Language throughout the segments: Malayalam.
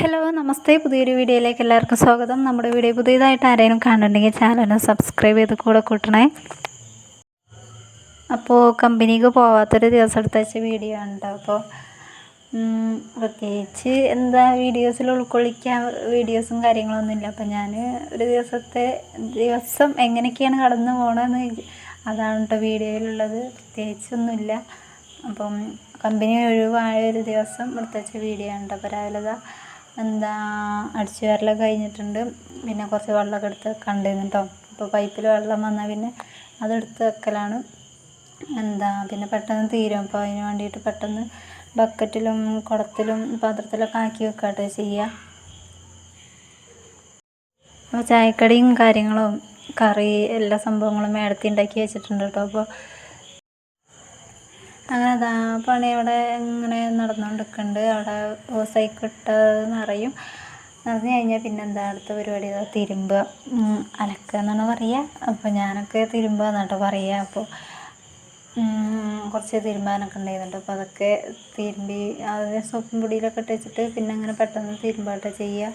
ഹലോ നമസ്തേ. പുതിയൊരു വീഡിയോയിലേക്ക് എല്ലാവർക്കും സ്വാഗതം. നമ്മുടെ വീഡിയോ പുതിയതായിട്ട് ആരെങ്കിലും കാണുന്നുണ്ടെങ്കിൽ ചാനൽ സബ്സ്ക്രൈബ് ചെയ്ത് കൂടെ കൂട്ടണേ. അപ്പോൾ കമ്പനിക്ക് പോവാത്തൊരു ദിവസം എടുത്തച്ച വീഡിയോ ആണ് അപ്പോൾ പ്രത്യേകിച്ച് എന്താ വീഡിയോസിൽ ഉൾക്കൊള്ളിക്കാൻ വീഡിയോസും കാര്യങ്ങളൊന്നുമില്ല അപ്പം ഞാൻ ഒരു ദിവസത്തെ ദിവസം എങ്ങനെയൊക്കെയാണ് കടന്നു പോകണമെന്ന് അതാണ് കേട്ടോ വീഡിയോയിലുള്ളത്. പ്രത്യേകിച്ചൊന്നുമില്ല. അപ്പം കമ്പനി ഒഴിവായ ഒരു ദിവസം എടുത്തച്ച വീഡിയോ കേട്ടോ അപ്പോൾ രാവിലെ എന്താ അടിച്ചു വാരലൊക്കെ കഴിഞ്ഞിട്ടുണ്ട്. പിന്നെ കുറച്ച് വെള്ളമൊക്കെ എടുത്ത് വെക്കണ്ടേന്ന് കേട്ടോ അപ്പോൾ പൈപ്പിൽ വെള്ളം വന്നാൽ പിന്നെ അതെടുത്ത് വെക്കലാണ്. എന്താ പിന്നെ പെട്ടെന്ന് തീരും. അപ്പോൾ അതിന് വേണ്ടിയിട്ട് പെട്ടെന്ന് ബക്കറ്റിലും കുടത്തിലും പാത്രത്തിലൊക്കെ ആക്കി വെക്കാട്ടോ ചെയ്യുക അപ്പോൾ ചായക്കടിയും കാര്യങ്ങളും കറി എല്ലാ സംഭവങ്ങളും മേടത്തി ഉണ്ടാക്കി വെച്ചിട്ടുണ്ട് കേട്ടോ അപ്പോൾ അങ്ങനെ അതാ പണി അവിടെ ഇങ്ങനെ നടന്നുകൊണ്ടിരിക്കുന്നുണ്ട് അവിടെ ഓസൈക്കിട്ട് നിറയും. നിറഞ്ഞു കഴിഞ്ഞാൽ പിന്നെ എന്താ അടുത്ത പരിപാടി? തിരുമ്പുക അലക്കുക എന്നാണ് പറയുക അപ്പോൾ ഞാനൊക്കെ തിരുമ്പുക എന്നാട്ടോ പറയുക അപ്പോൾ കുറച്ച് തിരുമ്പാനൊക്കെ ഉണ്ടായിരുന്നുണ്ട്. അപ്പോൾ അതൊക്കെ തിരുമ്പി അത് സോപ്പും പൊടിയിലൊക്കെ ഇട്ട് വെച്ചിട്ട് പിന്നെ അങ്ങനെ പെട്ടെന്ന് തിരുമ്പാട്ട ചെയ്യുക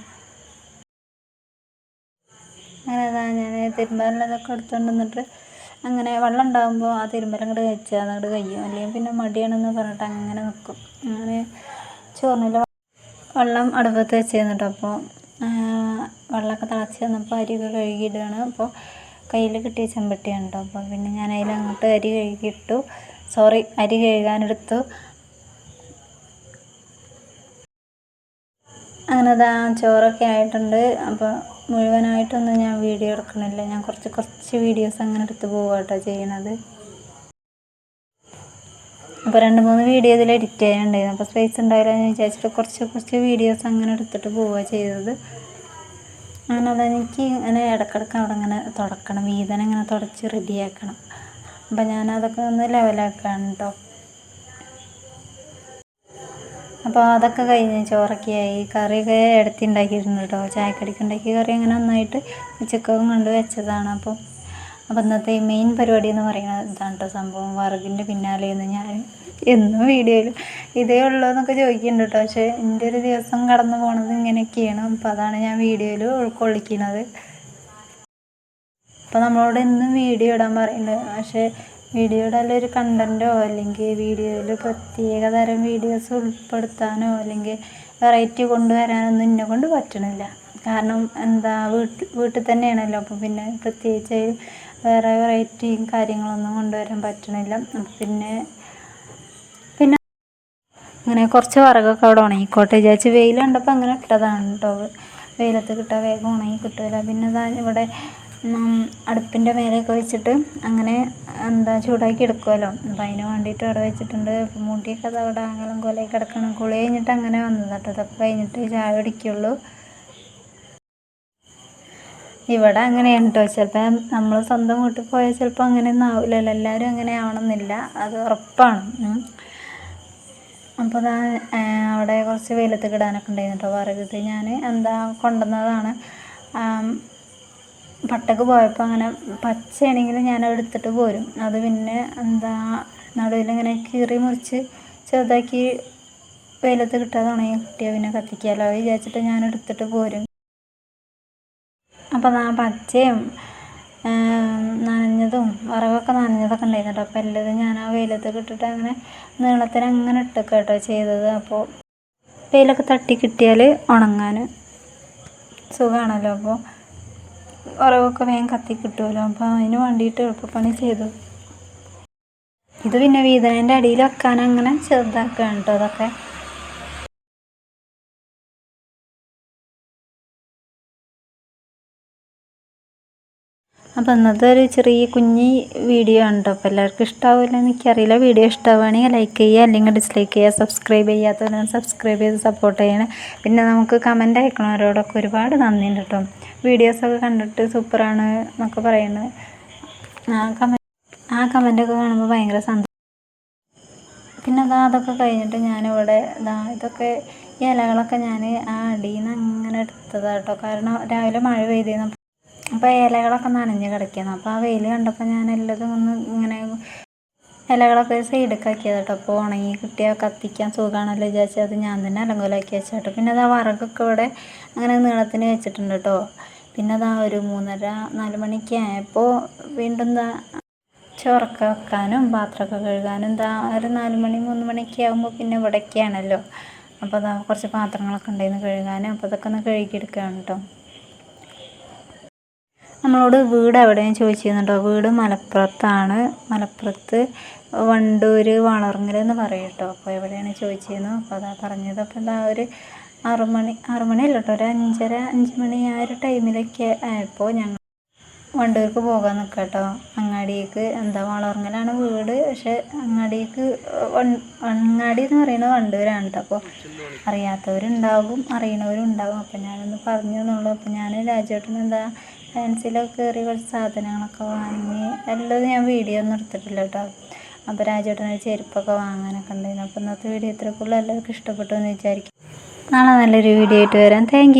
അങ്ങനെ അതാ ഞാൻ തിരുമ്പാനുള്ളതൊക്കെ എടുത്തുകൊണ്ട് വന്നിട്ട് അങ്ങനെ വെള്ളം ഉണ്ടാകുമ്പോൾ ആ തിരുമ്പലം അങ്ങോട്ട് വെച്ചാൽ അതങ്ങോട്ട് കഴിയും. അല്ലെങ്കിൽ പിന്നെ മടിയാണെന്ന് പറഞ്ഞിട്ട് അങ്ങനെ നിൽക്കും അങ്ങനെ ചോറിനുള്ള വെള്ളം അടുപ്പത്ത് വെച്ചിരുന്നു കേട്ടോ അപ്പോൾ വെള്ളമൊക്കെ തിളച്ച് വന്നപ്പോൾ അരിയൊക്കെ കഴുകിയിടുകയാണ്. അപ്പോൾ കയ്യിൽ കിട്ടിയ ചെമ്പട്ടിയാണ് കേട്ടോ അപ്പോൾ പിന്നെ ഞാൻ അതിൽ അങ്ങോട്ട് അരി കഴുകിയിട്ടു. സോറി അരി കഴുകാനെടുത്തു. അങ്ങനെ അതാ ചോറൊക്കെ ആയിട്ടുണ്ട്. അപ്പോൾ മുഴുവനായിട്ടൊന്നും ഞാൻ വീഡിയോ എടുക്കണില്ല. ഞാൻ കുറച്ച് കുറച്ച് വീഡിയോസ് അങ്ങനെ എടുത്ത് പോവാട്ടോ ചെയ്യണത്. അപ്പോൾ രണ്ട് മൂന്ന് വീഡിയോ ഇതിൽ എഡിറ്റ് ചെയ്യാനുണ്ടായിരുന്നു. അപ്പോൾ സ്പേസ് ഉണ്ടായില്ല എന്ന് വിചാരിച്ചിട്ട് കുറച്ച് കുറച്ച് വീഡിയോസ് അങ്ങനെ എടുത്തിട്ട് പോവുക ചെയ്തത്. അങ്ങനെ അതെനിക്ക് ഇങ്ങനെ ഇടക്കിടക്ക് അവിടെ ഇങ്ങനെ തുടക്കണം. വീതന ഇങ്ങനെ തുടച്ച് റെഡിയാക്കണം അപ്പം ഞാനതൊക്കെ ഒന്ന് ലെവലാക്കുകയാണ് കേട്ടോ അപ്പോൾ അതൊക്കെ കഴിഞ്ഞ് ചോറൊക്കെയായി. കറിയൊക്കെ എടുത്തി ഉണ്ടാക്കിയിട്ടുണ്ട് കേട്ടോ ചായക്കടിക്ക് ഉണ്ടാക്കിയ കറി അങ്ങനെ നന്നായിട്ട് ഉച്ചക്കും കൊണ്ട് വെച്ചതാണ്. അപ്പോൾ അപ്പോൾ ഇന്നത്തെ മെയിൻ പരിപാടി എന്ന് പറയുന്നത് ഇതാണ് കേട്ടോ സംഭവം. വറകിന്റെ പിന്നാലെയെന്ന് ഞാൻ എന്നും വീഡിയോയിൽ ഇതേ ഉള്ളൂ എന്നൊക്കെ ചോദിക്കുന്നുണ്ട് കേട്ടോ പക്ഷേ എന്റെ ഒരു ദിവസം കടന്നു പോണത് ഇങ്ങനെയൊക്കെയാണ്. അപ്പോൾ അതാണ് ഞാൻ വീഡിയോയിൽ ഉൾക്കൊള്ളിക്കുന്നത്. അപ്പോൾ നമ്മളോട് എന്നും വീഡിയോ ഇടാൻ പറയുന്നുണ്ട്. പക്ഷേ വീഡിയോ ഇടാനൊരു കണ്ടന്റോ അല്ലെങ്കിൽ വീഡിയോയിൽ പ്രത്യേക തരം വീഡിയോസ് ഉൾപ്പെടുത്താനോ അല്ലെങ്കിൽ വെറൈറ്റി കൊണ്ടുവരാനൊന്നും എന്നെ കൊണ്ട് പറ്റണില്ല. കാരണം എന്താ വീട്ടിൽ വീട്ടിൽ തന്നെയാണല്ലോ. അപ്പോൾ പിന്നെ പ്രത്യേകിച്ച് വേറെ വെറൈറ്റിയും കാര്യങ്ങളൊന്നും കൊണ്ടുവരാൻ പറ്റണില്ല. പിന്നെ പിന്നെ അങ്ങനെ കുറച്ച് വിറകൊക്കെ അവിടെ ഉണങ്ങിക്കോട്ടെ വിചാരിച്ച് വെയിൽ കണ്ടപ്പോൾ അങ്ങനെ ഇട്ടതാണ് കേട്ടോ വെയിലത്ത് കിട്ടാൻ വേഗം ഉണങ്ങി കിട്ടില്ല പിന്നെ ഇവിടെ അടുപ്പിന്റെ മേലെയൊക്കെ വെച്ചിട്ട് അങ്ങനെ എന്താ ചൂടാക്കി എടുക്കുമല്ലോ അപ്പോൾ അതിന് വേണ്ടിയിട്ട് അവിടെ വെച്ചിട്ടുണ്ട്. മുടിയൊക്കെ അത് അവിടെ അകലം കൊലയിൽ കിടക്കണം. കുളി കഴിഞ്ഞിട്ട് അങ്ങനെ വന്നത് കേട്ടോ. ഇതൊക്കെ കഴിഞ്ഞിട്ട് ചായ കുടിക്കുള്ളൂ. ഇവിടെ അങ്ങനെയാണ് കേട്ടോ. ചിലപ്പോൾ നമ്മൾ സ്വന്തം വീട്ടിൽ പോയാൽ ചിലപ്പോൾ അങ്ങനെയൊന്നും ആവില്ലല്ലോ. എല്ലാവരും അങ്ങനെ ആവണമെന്നില്ല. അത് ഉറപ്പാണ്. അപ്പോൾ അതാ അവിടെ കുറച്ച് വെയിലത്ത് കിടാനൊക്കെ ഉണ്ടായിരുന്നു കേട്ടോ. വിറകിട്ട് ഞാൻ എന്താ കൊണ്ടുവന്നതാണ്. പട്ടക്ക് പോയപ്പോൾ അങ്ങനെ പച്ചയാണെങ്കിൽ ഞാൻ എടുത്തിട്ട് പോരും. അത് പിന്നെ എന്താ നടുവിലിങ്ങനെ കീറി മുറിച്ച് ചെറുതാക്കി വെയിലത്ത് കിട്ടാതെ ഉണങ്ങി കിട്ടിയാൽ പിന്നെ കത്തിക്കാമല്ലോ വിചാരിച്ചിട്ട് ഞാൻ എടുത്തിട്ട് പോരും. അപ്പം ആ പച്ചയും നനഞ്ഞതും വറവൊക്കെ നനഞ്ഞതൊക്കെ ഉണ്ടായിരുന്നു കേട്ടോ. അപ്പോൾ എല്ലാതും ഞാൻ ആ വെയിലത്തൊക്കെ ഇട്ടിട്ട് അങ്ങനെ നീളത്തിന് അങ്ങനെ ഇട്ടൊക്കെ കേട്ടോ ചെയ്തത്. അപ്പോൾ വെയിലൊക്കെ തട്ടി കിട്ടിയാൽ ഉണങ്ങാൻ സുഖമാണല്ലോ അപ്പോൾ വറകൊക്കെ വേഗം കത്തി കിട്ടുമല്ലോ അപ്പോൾ അതിന് വേണ്ടിയിട്ട് എളുപ്പപ്പണി ചെയ്തു. ഇത് പിന്നെ വീതനേന്റെ അടിയിൽ വെക്കാൻ അങ്ങനെ ചെറുതാക്കുകയാണ് കേട്ടോ അതൊക്കെ. അപ്പോൾ ഇന്നത്തെ ഒരു ചെറിയ കുഞ്ഞി വീഡിയോ ആണ് അപ്പോൾ എല്ലാവർക്കും ഇഷ്ടമാവില്ല എനിക്കറിയില്ല. വീഡിയോ ഇഷ്ടമാവുകയാണെങ്കിൽ ലൈക്ക് ചെയ്യുക അല്ലെങ്കിൽ ഡിസ്ലൈക്ക് ചെയ്യുക സബ്സ്ക്രൈബ് ചെയ്യാത്തവരാണ് സബ്സ്ക്രൈബ് ചെയ്ത് സപ്പോർട്ട് ചെയ്യണം. പിന്നെ നമുക്ക് കമന്റ് അയക്കണവരോടൊക്കെ ഒരുപാട് നന്ദിയുണ്ട് കേട്ടോ വീഡിയോസൊക്കെ കണ്ടിട്ട് സൂപ്പറാണ് എന്നൊക്കെ പറയുന്നത് ആ കമ ആ കമന്റൊക്കെ കാണുമ്പോൾ ഭയങ്കര സന്തോഷം. പിന്നെ അതാ അതൊക്കെ കഴിഞ്ഞിട്ട് ഞാനിവിടെ ഇതാ ഇതൊക്കെ ഈ ഇലകളൊക്കെ ഞാൻ ആ അടിയിൽ നിന്ന് അങ്ങനെ എടുത്തതാട്ടോ കാരണം രാവിലെ മഴ പെയ്തിരുന്നു അപ്പോൾ ഇലകളൊക്കെ നനഞ്ഞ് കിടക്കുന്നു അപ്പോൾ ആ വെയിൽ കണ്ടപ്പോൾ ഞാൻ എല്ലാതും ഒന്ന് ഇങ്ങനെ ഇലകളൊക്കെ സൈഡൊക്കെ ആക്കിയത് കേട്ടോ അപ്പോൾ ഉണങ്ങി കിട്ടിയാൽ കത്തിക്കാൻ സുഖമാണല്ലോ വിചാരിച്ച് അത് ഞാൻ തന്നെ അലങ്കോലാക്കി വെച്ചേട്ടോ പിന്നെ അത് ആ വറകൊക്കെ ഇവിടെ അങ്ങനെ നീളത്തിന് വെച്ചിട്ടുണ്ട് കേട്ടോ പിന്നെ അതാ ഒരു മൂന്നര നാല് മണിക്ക് ആയപ്പോൾ വീണ്ടും എന്താ ചോറൊക്കെ വെക്കാനും പാത്രമൊക്കെ കഴുകാനും എന്താ ഒരു നാല് മണി മൂന്ന് മണിയൊക്കെ ആകുമ്പോൾ പിന്നെ ഇവിടേക്കാണല്ലോ. അപ്പോൾ അതാ കുറച്ച് പാത്രങ്ങളൊക്കെ ഉണ്ടായിരുന്നു കഴുകാനും അപ്പോൾ അതൊക്കെ ഒന്ന് കഴുകിയെടുക്കുകയാണ് കേട്ടോ നമ്മളോട് വീട് എവിടെയാണ് ചോദിച്ചിരുന്നുണ്ടോ വീട് മലപ്പുറത്താണ്. മലപ്പുറത്ത് വണ്ടൂർ വളർങ്ങൽ എന്ന് പറയും കേട്ടോ അപ്പോൾ എവിടെയാണ് ചോദിച്ചിരുന്നു. അപ്പോൾ അതാ പറഞ്ഞത്. അപ്പോൾ എന്താ ഒരു ആറുമണി മണി ആറ് മണിയല്ല കേട്ടോ ഒരു അഞ്ചര അഞ്ച് മണി ആ ഒരു ടൈമിലൊക്കെ ആയപ്പോൾ ഞങ്ങൾ വണ്ടൂർക്ക് പോകാൻ നിൽക്കുക കേട്ടോ അങ്ങാടിക്ക് എന്താ വളർങ്ങലാണ് വീട്. പക്ഷെ അങ്ങാടിക്ക് അങ്ങാടി എന്ന് പറയുന്നത് വണ്ടൂരാണ് കേട്ടോ അപ്പോൾ അറിയാത്തവരുണ്ടാകും അറിയണവരും ഉണ്ടാകും അപ്പോൾ ഞാനൊന്ന് പറഞ്ഞു എന്നുള്ളൂ അപ്പോൾ ഞാൻ രാജേട്ടൻ എന്താ ഫാൻസിലൊക്കെ കയറി കുറച്ച് സാധനങ്ങളൊക്കെ വാങ്ങി എല്ലാം ഞാൻ വീഡിയോ ഒന്നും എടുത്തിട്ടില്ല കേട്ടോ. അപ്പോൾ രാജേട്ടന് ചെരുപ്പൊക്കെ വാങ്ങാനൊക്കെ ഉണ്ടായിരുന്നു. അപ്പോൾ ഇന്നത്തെ വീഡിയോ ഇത്രക്കുള്ള എല്ലാവർക്കും ഇഷ്ടപ്പെട്ടു എന്ന് വിചാരിക്കും നാളെ നല്ലൊരു വീഡിയോ ആയിട്ട് വരാം. താങ്ക്